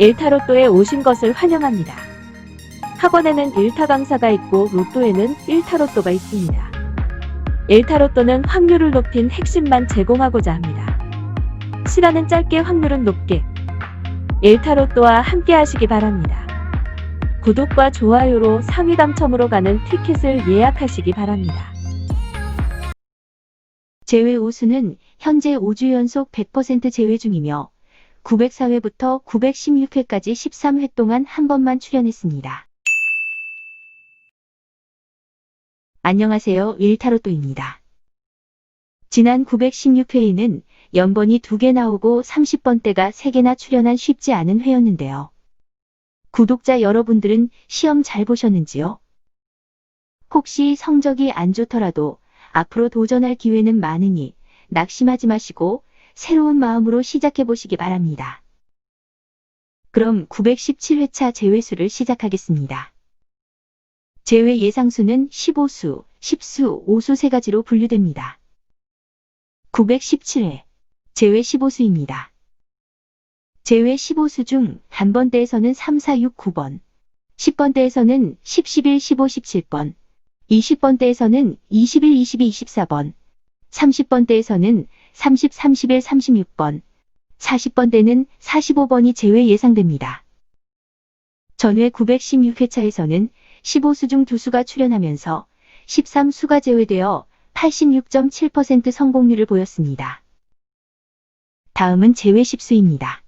일타 로또에 오신 것을 환영합니다. 학원에는 일타 강사가 있고 로또에는 일타 로또가 있습니다. 일타 로또는 확률을 높인 핵심만 제공하고자 합니다. 시간은 짧게 확률은 높게 일타 로또와 함께 하시기 바랍니다. 구독과 좋아요로 상위 당첨으로 가는 티켓을 예약하시기 바랍니다. 제외 우수는 현재 5주 연속 100% 제외 중이며 904회부터 916회까지 13회 동안 한 번만 출연했습니다. 안녕하세요. 일타로또입니다. 지난 916회에는 연번이 2개 나오고 30번대가 3개나 출연한 쉽지 않은 회였는데요. 구독자 여러분들은 시험 잘 보셨는지요? 혹시 성적이 안 좋더라도 앞으로 도전할 기회는 많으니 낙심하지 마시고 새로운 마음으로 시작해 보시기 바랍니다. 그럼 917회차 제외수를 시작하겠습니다. 제외 예상수는 15수, 10수, 5수 세 가지로 분류됩니다. 917회 제외 15수입니다. 제외 15수 중 단번대에서는 3, 4, 6, 9번, 10번대에서는 10, 11, 15, 17번, 20번대에서는 21, 22, 24번, 30번대에서는 30, 31, 36번, 40번대는 45번이 제외 예상됩니다. 전회 916회차에서는 15수 중 2수가 출연하면서 13수가 제외되어 86.7% 성공률을 보였습니다. 다음은 제외 10수입니다.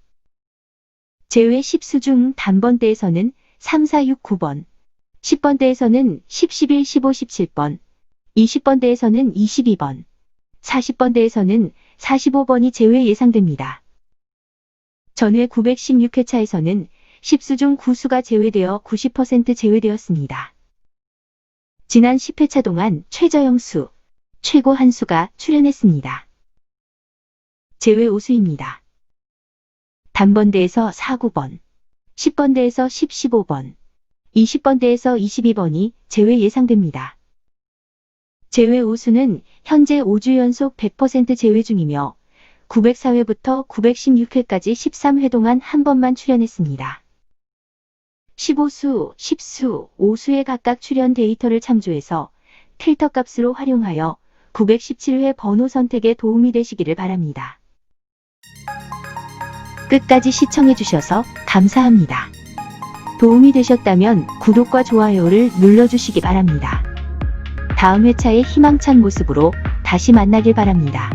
제외 10수 중 단번대에서는 3, 4, 6, 9번, 10번대에서는 10, 11, 15, 17번, 20번대에서는 22번, 40번대에서는 45번이 제외 예상됩니다. 전회 916회차에서는 10수 중 9수가 제외되어 90% 제외되었습니다. 지난 10회차 동안 최저영 수, 최고 한 수가 출연했습니다. 제외 5수입니다. 단번대에서 4, 9번, 10번대에서 10, 15번, 20번대에서 22번이 제외 예상됩니다. 제외 우수는 현재 5주 연속 100% 제외 중이며 904회부터 916회까지 13회 동안 한 번만 출연했습니다. 15수, 10수, 5수의 각각 출연 데이터를 참조해서 필터 값으로 활용하여 917회 번호 선택에 도움이 되시기를 바랍니다. 끝까지 시청해주셔서 감사합니다. 도움이 되셨다면 구독과 좋아요를 눌러주시기 바랍니다. 다음 회차의 희망찬 모습으로 다시 만나길 바랍니다.